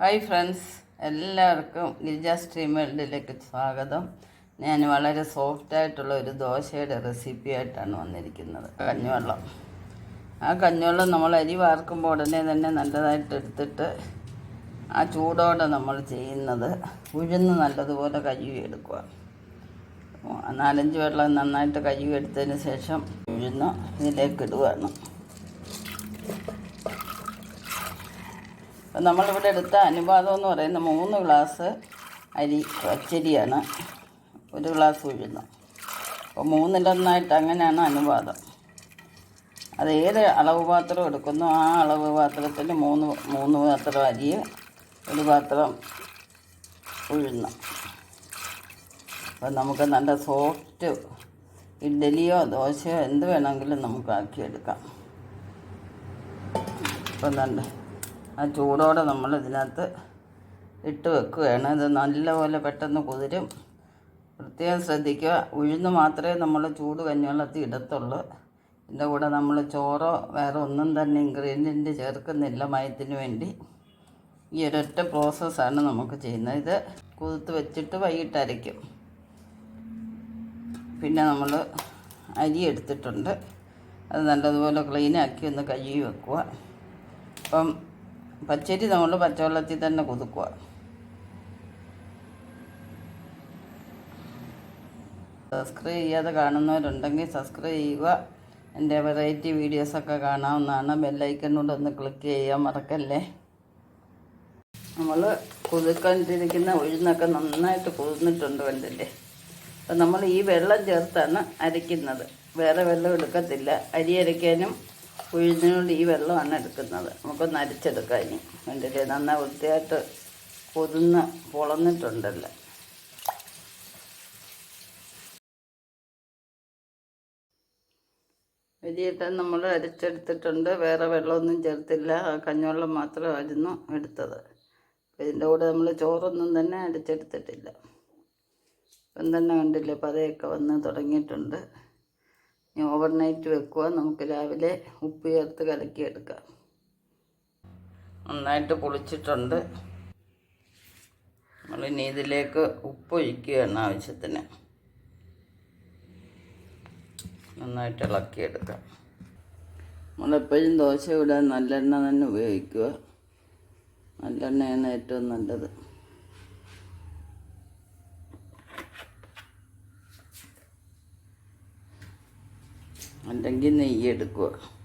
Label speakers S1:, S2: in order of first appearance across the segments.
S1: Hi friends എല്ലാവർക്കും Girija stream വേൾഡിലേക്ക് സ്വാഗതം. ഞാൻ വളരെ സോഫ്റ്റ് ആയിട്ടുള്ള ഒരു ദോശയുടെ റെസിപ്പി ആയിട്ടാണ് വന്നിരിക്കുന്നത്. കഞ്ഞിവെള്ളം. ആ കഞ്ഞിവെള്ളം നമ്മൾ അരി വാർക്കുമ്പോൾ ഉടനെ തന്നെ നല്ലതായിട്ട് എടുത്തിട്ട് ആ ചൂടോടെ നമ്മൾ ചെയ്യുന്നത് ഉഴുന്ന് നല്ലതുപോലെ കഴുകി എടുക്കുക നാലഞ്ച് വെള്ളം നന്നായിട്ട് കഴുകി എടുത്തതിന് ശേഷം ഉഴുന്ന് ഇതിലേക്ക് ഇടുകയാണ്. അപ്പം നമ്മളിവിടെ എടുത്ത അനുപാതം എന്ന് പറയുന്ന മൂന്ന് ഗ്ലാസ് അരി പച്ചരിയാണ് ഒരു ഗ്ലാസ് ഉഴുന്ന്. അപ്പോൾ മൂന്നിലൊന്നായിട്ട് അങ്ങനെയാണ് അനുപാതം. അത് ഏത് അളവ് പാത്രം എടുക്കുന്നു? ആ അളവ് പാത്രത്തിൽ മൂന്ന് മൂന്ന് പാത്രം അരി ഒരു പാത്രം ഉഴുന്ന്. അപ്പം നമുക്ക് നല്ല സോഫ്റ്റ് ഇഡ്ഡലിയോ ദോശയോ എന്ത് വേണമെങ്കിലും നമുക്ക് ആക്കിയെടുക്കാം. അപ്പം നല്ല ആ ചൂടോടെ നമ്മൾ ഇതിനകത്ത് ഇട്ട് വെക്കുകയാണ്. ഇത് നല്ലപോലെ പെട്ടെന്ന് കുതിരും. പ്രത്യേകം ശ്രദ്ധിക്കുക. ഉഴുന്ന് മാത്രമേ നമ്മൾ ചൂട് കഞ്ഞിവെള്ളത്തിൽ ഇടത്തുള്ളൂ. ഇതിന്റെ കൂടെ നമ്മൾ ചോറോ വേറെ ഒന്നും തന്നെ ഇൻഗ്രീഡിയന്റ് ചേർക്കുന്നില്ല മയത്തിന് വേണ്ടി. ഈ ഒരൊറ്റ പ്രോസസ്സാണ് നമുക്ക് ചെയ്യുന്നത്. ഇത് കുതിർത്ത് വെച്ചിട്ട് വൈകിട്ട് അരയ്ക്കും. പിന്നെ നമ്മൾ അരി എടുത്തിട്ടുണ്ട്. അത് നല്ലതുപോലെ ക്ലീനാക്കി ഒന്ന് കഴുകി വെക്കുക. അപ്പം പച്ചരി നമ്മൾ പച്ചവെള്ളത്തിൽ തന്നെ കൊതുക്കുക. സബ്സ്ക്രൈബ് ചെയ്യാതെ കാണുന്നവരുണ്ടെങ്കിൽ സബ്സ്ക്രൈബ് ചെയ്യുക. എന്റെ വെറൈറ്റി വീഡിയോസൊക്കെ കാണാവുന്നതാണ്. ബെല്ലൈക്കണോട് ഒന്ന് ക്ലിക്ക് ചെയ്യാൻ മറക്കല്ലേ? നമ്മൾ കുതിർക്കൊണ്ടിരിക്കുന്ന ഉഴുന്നൊക്കെ നന്നായിട്ട് കൊതുന്നിട്ടുണ്ട് കണ്ടില്ലേ? അപ്പം നമ്മൾ ഈ വെള്ളം ചേർത്താണ് അരയ്ക്കുന്നത്. വേറെ വെള്ളം എടുക്കത്തില്ല. അരി അരയ്ക്കാനും ഉഴുന്നിനോട് ഈ വെള്ളമാണ് എടുക്കുന്നത്. നമുക്കൊന്ന് അരിച്ചെടുക്കാം ഇനി. കണ്ടില്ലേ നന്നായി വൃത്തിയായിട്ട് കൊതുന്ന് പൊളന്നിട്ടുണ്ടല്ലോ. അരിയിട്ട് നമ്മൾ അരിച്ചെടുത്തിട്ടുണ്ട്. വേറെ വെള്ളമൊന്നും ചേർത്തില്ല. കഞ്ഞവെള്ളം മാത്രമായിരുന്നു എടുത്തത്. ഇതിന്റെ കൂടെ നമ്മൾ ചോറൊന്നും തന്നെ അരിച്ചെടുത്തിട്ടില്ല. ഇപ്പം തന്നെ കണ്ടില്ലേ പതയൊക്കെ വന്ന് തുടങ്ങിയിട്ടുണ്ട്. ഓവർനൈറ്റ് വെക്കുക നമുക്ക് രാവിലെ ഉപ്പ് ചേർത്ത് കലക്കിയെടുക്കാം. നന്നായിട്ട് പൊളിച്ചിട്ടുണ്ട്. നമ്മളിനി ഇതിലേക്ക് ഉപ്പ് ഒഴിക്കുകയാണ് ആവശ്യത്തിന്. നന്നായിട്ട് ഇളക്കിയെടുക്കാം. നമ്മളെപ്പോഴും ദോശ ഇടാൻ നല്ലെണ്ണ തന്നെ ഉപയോഗിക്കുക. നല്ലെണ്ണയാണ് ഏറ്റവും നല്ലത്. അല്ലെങ്കിൽ നെയ്യ് എടുക്കുക.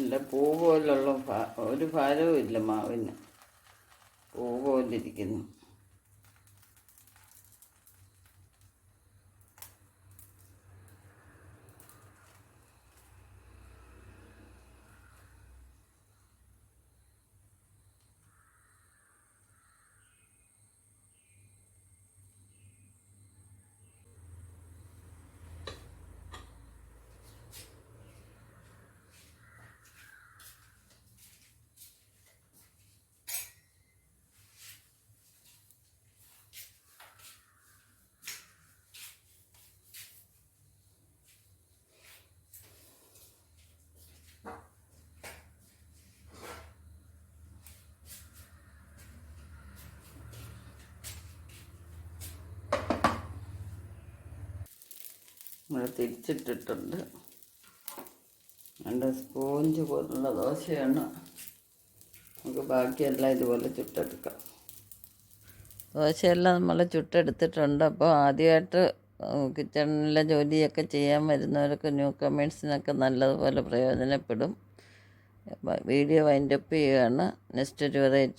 S1: നല്ല പൂ പോലുള്ള ഒരു ഭാരവും ഇല്ല മാവിന്. പൂ പോലിരിക്കുന്നു നമ്മൾ തിരിച്ചിട്ടിട്ടുണ്ട്. രണ്ട് സ്പോഞ്ച് പോലുള്ള ദോശയാണ്. നമുക്ക് ബാക്കിയെല്ലാം ഇതുപോലെ ചുട്ടെടുക്കാം. ദോശയെല്ലാം നമ്മൾ ചുട്ടെടുത്തിട്ടുണ്ട്. അപ്പോൾ ആദ്യമായിട്ട് കിച്ചണിലെ ജോലിയൊക്കെ ചെയ്യാൻ വരുന്നവർക്ക് ന്യൂ കമേഴ്സിനൊക്കെ നല്ലതുപോലെ പ്രയോജനപ്പെടും. വീഡിയോ വൈൻഡപ്പ് ചെയ്യുകയാണ് നെക്സ്റ്റ് ഒരു വെറൈറ്റി